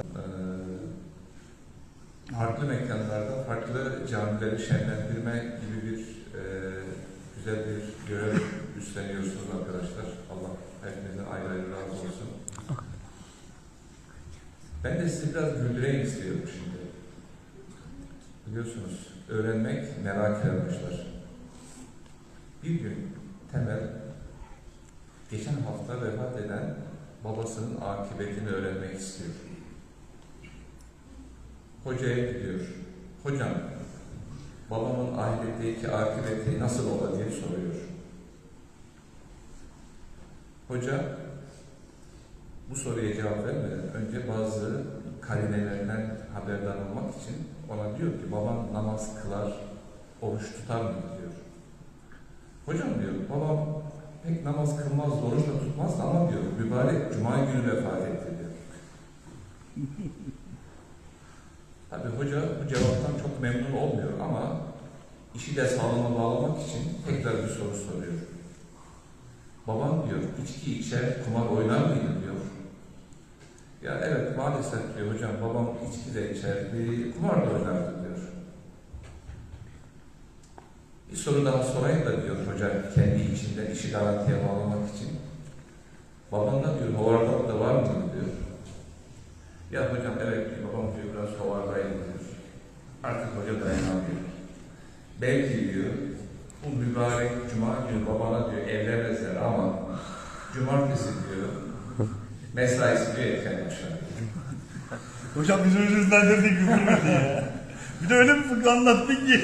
Ee, farklı mekanlarda farklı camileri şenlendirme gibi bir e, güzel bir görev üstleniyorsunuz arkadaşlar. Allah hepinizden ayrı ayrı razı olsun. Ben de sizi biraz güldüreyim istiyorum şimdi. Biliyorsunuz öğrenmek merak başlar. Bir gün Temel geçen hafta vefat eden babasının akıbetini öğrenmek istiyor. Hocaya gidiyor. Hocam, babamın ahiretteki akıbeti nasıl olur diye soruyor. Hoca bu soruya cevap vermeden önce bazı karinelerinden haberdar olmak için ona diyor ki babam namaz kılar, oruç tutar mı diyor. Hocam diyor babam pek namaz kılmaz, oruç da tutmaz ama diyor mübarek cuma günü vefat etti diyor. Tabi hoca bu cevaptan çok memnun olmuyor ama işi de sağlama bağlamak için tekrar bir soru soruyor. Babam diyor içki içer, kumar oynar mıydı diyor. Ya evet maalesef diyor hocam babam içki de içerdi, kumar da oynardı diyor. Bir soru daha sorayım da diyor hoca kendi içinden işi garantiye bağlamak için. Babanda diyor hovardalık da var mıydı diyor. Ya hocam evet babam diyor biraz hovardaydı diyor. Artık hoca dayanamıyor. Belki diyor bu mübarek cuma günü babana diyor evlenmezler ama cumartesi diyor mesaisi diyor erken başlar. Hocam bizi özürlendirdik güldürmedi ya. Bir de öyle bir anlattın ki.